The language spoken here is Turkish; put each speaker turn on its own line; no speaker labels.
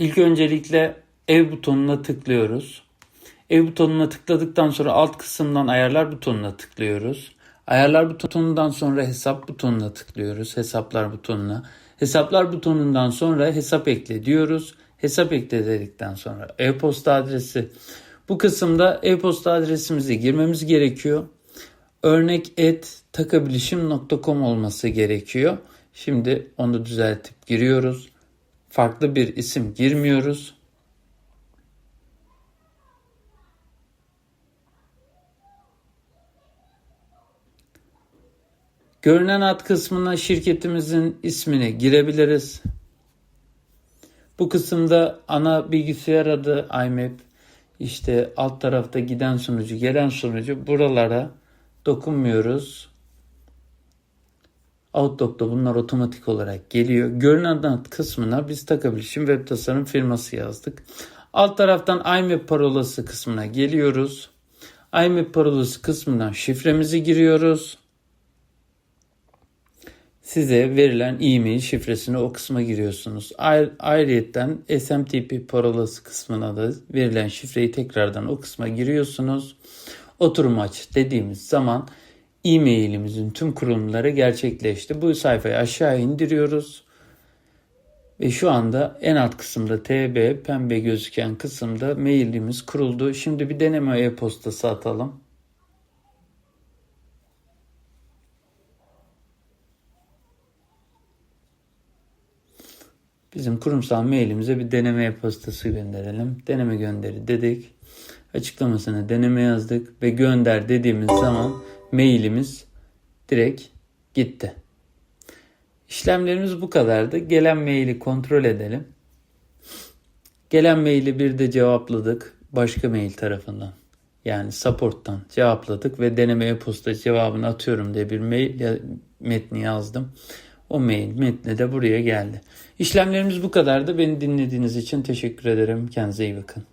İlk öncelikle ev butonuna tıklıyoruz. Ev butonuna tıkladıktan sonra alt kısımdan ayarlar butonuna tıklıyoruz. Ayarlar butonundan sonra hesap butonuna tıklıyoruz. Hesaplar butonuna. Hesaplar butonundan sonra hesap ekle diyoruz. Hesap ekle dedikten sonra e-posta adresi. Bu kısımda e-posta adresimizi girmemiz gerekiyor. Örnek et takabilişim.com olması gerekiyor. Şimdi onu düzeltip giriyoruz. Farklı bir isim girmiyoruz. Görünen ad kısmına şirketimizin ismini girebiliriz. Bu kısımda ana bilgisayar adı IMAP, işte alt tarafta giden sunucu, gelen sunucu buralara dokunmuyoruz. Outlook'ta bunlar otomatik olarak geliyor. Görünen ad kısmına biz takabilişim web tasarım firması yazdık. Alt taraftan IMAP parolası kısmına geliyoruz. IMAP parolası kısmından şifremizi giriyoruz size verilen e-mail şifresini o kısma giriyorsunuz. Ayrı, ayrıyetten SMTP parolası kısmına da verilen şifreyi tekrardan o kısma giriyorsunuz. Oturum aç dediğimiz zaman e-mailimizin tüm kurulumları gerçekleşti. Bu sayfayı aşağı indiriyoruz. Ve şu anda en alt kısımda TB pembe gözüken kısımda mailimiz kuruldu. Şimdi bir deneme e-postası atalım. Bizim kurumsal mailimize bir deneme e-postası gönderelim. Deneme gönderi dedik. Açıklamasına deneme yazdık ve gönder dediğimiz zaman mailimiz direkt gitti. İşlemlerimiz bu kadardı. Gelen maili kontrol edelim. Gelen maili bir de cevapladık başka mail tarafından. Yani support'tan cevapladık ve deneme e-posta cevabını atıyorum diye bir mail metni yazdım. O mail metni de buraya geldi. İşlemlerimiz bu kadardı. Beni dinlediğiniz için teşekkür ederim. Kendinize iyi bakın.